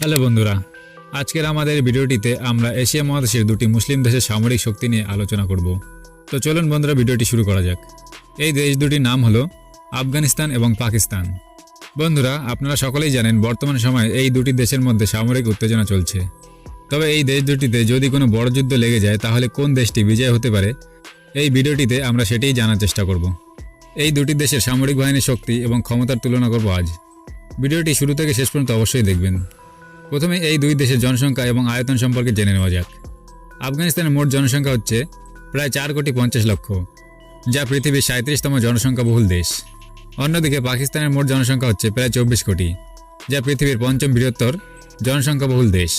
Hello বন্ধুরা, আজকের আমাদের ভিডিওটিতে আমরা এশিয়া মহাদেশের দুটি মুসলিম দেশের সামরিক শক্তি নিয়ে আলোচনা করব। তো চলুন বন্ধুরা, ভিডিওটি শুরু করা যাক। এই দেশ দুটির নাম হলো আফগানিস্তান এবং পাকিস্তান। বন্ধুরা, আপনারা সকলেই জানেন বর্তমান সময়ে এই দুটি দেশের মধ্যে সামরিক উত্তেজনা চলছে। তবে এই দেশ দুটিতে যদি কোনো বড় যুদ্ধ লেগে যায়, তাহলে কোন দেশটি বিজয় হতে পারে? এই ভিডিওটিতে আমরা সেটাই জানার চেষ্টা করব। এই দুটি দেশের সামরিক বাহিনীর শক্তি এবং ক্ষমতার তুলনা করব আজ। ভিডিওটি শুরু থেকে শেষ পর্যন্ত অবশ্যই দেখবেন। প্রথমে এই দুই দেশের জনসংখ্যা এবং আয়তন সম্পর্কে জেনে নেওয়া যাক। আফগানিস্তানের মোট জনসংখ্যা হচ্ছে প্রায় চার কোটি পঞ্চাশ লক্ষ, যা পৃথিবীর সাঁত্রিশতম জনসংখ্যাবহুল দেশ। অন্যদিকে পাকিস্তানের মোট জনসংখ্যা হচ্ছে প্রায় চব্বিশ কোটি, যা পৃথিবীর পঞ্চম বৃহত্তর জনসংখ্যাবহুল দেশ।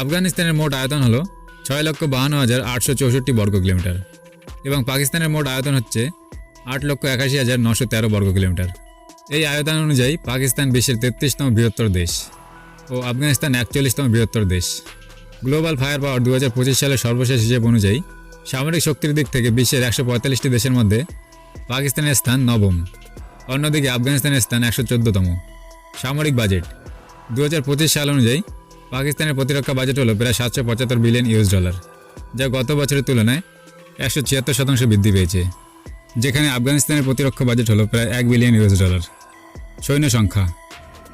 আফগানিস্তানের মোট আয়তন হলো ছয় লক্ষ বাহান্ন হাজার আটশো চৌষট্টি বর্গ কিলোমিটার এবং পাকিস্তানের মোট আয়তন হচ্ছে আট লক্ষ একাশি হাজার নশো তেরো বর্গ কিলোমিটার। এই আয়তন অনুযায়ী পাকিস্তান বিশ্বের তেত্রিশতম বৃহত্তর দেশ। ও আফগানিস্তান একচল্লিশতম বৃহত্তর দেশ। গ্লোবাল ফায়ার পাওয়ার দু হাজার পঁচিশ সালের সর্বশেষ হিসেব অনুযায়ী, সামরিক শক্তির দিক থেকে বিশ্বের একশো পঁয়তাল্লিশটি দেশের মধ্যে পাকিস্তানের স্থান নবম। অন্যদিকে আফগানিস্তানের স্থান একশো চোদ্দতম। সামরিক বাজেট দু হাজার পঁচিশ সাল অনুযায়ী পাকিস্তানের প্রতিরক্ষা বাজেট হলো প্রায় সাতশো পঁচাত্তর বিলিয়ন ইউএস ডলার, যা গত বছরের তুলনায় একশো ছিয়াত্তর শতাংশ বৃদ্ধি পেয়েছে, যেখানে আফগানিস্তানের প্রতিরক্ষা বাজেট হলো প্রায় এক বিলিয়ন ইউএস ডলার। সৈন্য সংখ্যা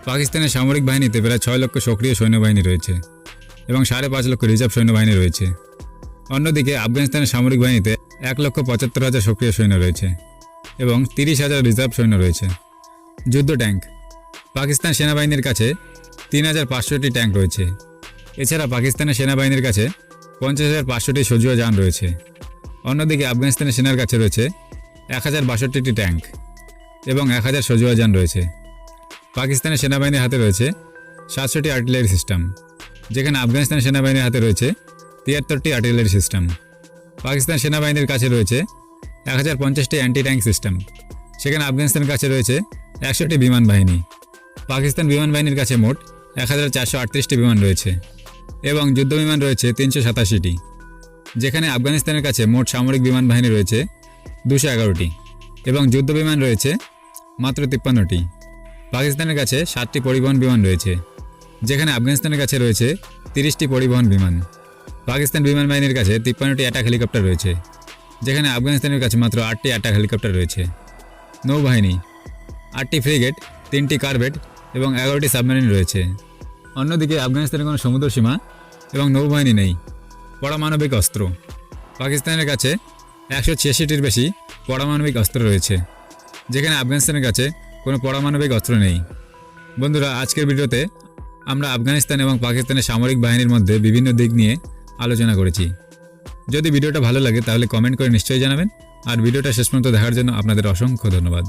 পাকিস্তানের সামরিক বাহিনীতে প্রায় ছয় লক্ষ সক্রিয় সৈন্যবাহিনী রয়েছে এবং সাড়ে পাঁচ লক্ষ রিজার্ভ সৈন্যবাহিনী রয়েছে। অন্যদিকে আফগানিস্তানের সামরিক বাহিনীতে এক লক্ষ পঁচাত্তর হাজার সক্রিয় সৈন্য রয়েছে এবং তিরিশ হাজার রিজার্ভ সৈন্য রয়েছে। যুদ্ধ ট্যাঙ্ক। পাকিস্তান সেনাবাহিনীর কাছে তিন হাজার পাঁচশোটি ট্যাঙ্ক রয়েছে। এছাড়া পাকিস্তানের সেনাবাহিনীর কাছে পঞ্চাশ হাজার পাঁচশোটি সজীয় যান রয়েছে। অন্যদিকে আফগানিস্তানের সেনার কাছে রয়েছে এক হাজার বাষট্টিটি ট্যাঙ্ক এবং এক হাজার সজীয় যান রয়েছে। পাকিস্তানের সেনাবাহিনীর হাতে রয়েছে সাতশোটি আর্টিলারি সিস্টেম যেখানে আফগানিস্তান সেনাবাহিনীর হাতে রয়েছে তিয়াত্তরটি আর্টিলারি সিস্টেম পাকিস্তান সেনাবাহিনীর কাছে রয়েছে এক হাজার পঞ্চাশটি অ্যান্টি ট্যাঙ্ক সিস্টেম সেখানে আফগানিস্তানের কাছে রয়েছে একশোটি বিমান বাহিনী। পাকিস্তান বিমান বাহিনীর কাছে মোট এক হাজার চারশো আটত্রিশটি বিমান রয়েছে এবং যুদ্ধ বিমান রয়েছে তিনশো সাতাশিটি, যেখানে আফগানিস্তানের কাছে মোট সামরিক বিমান বাহিনী রয়েছে দুশো এগারোটি এবং যুদ্ধ বিমান রয়েছে মাত্র তিপ্পান্নটি। পাকিস্তানের কাছে সাতটি পরিবহন বিমান রয়েছে, যেখানে আফগানিস্তানের কাছে রয়েছে তিরিশটি পরিবহন বিমান। পাকিস্তান বিমান বাহিনীর কাছে তিপ্পান্নটি অ্যাটাক হেলিকপ্টার রয়েছে, যেখানে আফগানিস্তানের কাছে মাত্র আটটি অ্যাটাক হেলিকপ্টার রয়েছে। নৌবাহিনী, আটটি ফ্রিগেট, তিনটি কারভেট এবং এগারোটি সাবমেরিন রয়েছে। অন্যদিকে আফগানিস্তানের কোনো সমুদ্র সীমা এবং নৌবাহিনী নেই, পরমাণবিক অস্ত্র। পাকিস্তানের কাছে একশো ছিয়াশিটির বেশি পরমাণবিক অস্ত্র রয়েছে, যেখানে আফগানিস্তানের কাছে কোনো পরমাণবিক অস্ত্র নেই। বন্ধুরা, আজকের ভিডিওতে আমরা আফগানিস্তান এবং পাকিস্তানের সামরিক বাহিনীর মধ্যে বিভিন্ন দিক নিয়ে আলোচনা করেছি। যদি ভিডিওটা ভালো লাগে তাহলে কমেন্ট করে নিশ্চয়ই জানাবেন। আর ভিডিওটা শেষ পর্যন্ত দেখার জন্য আপনাদের অসংখ্য ধন্যবাদ।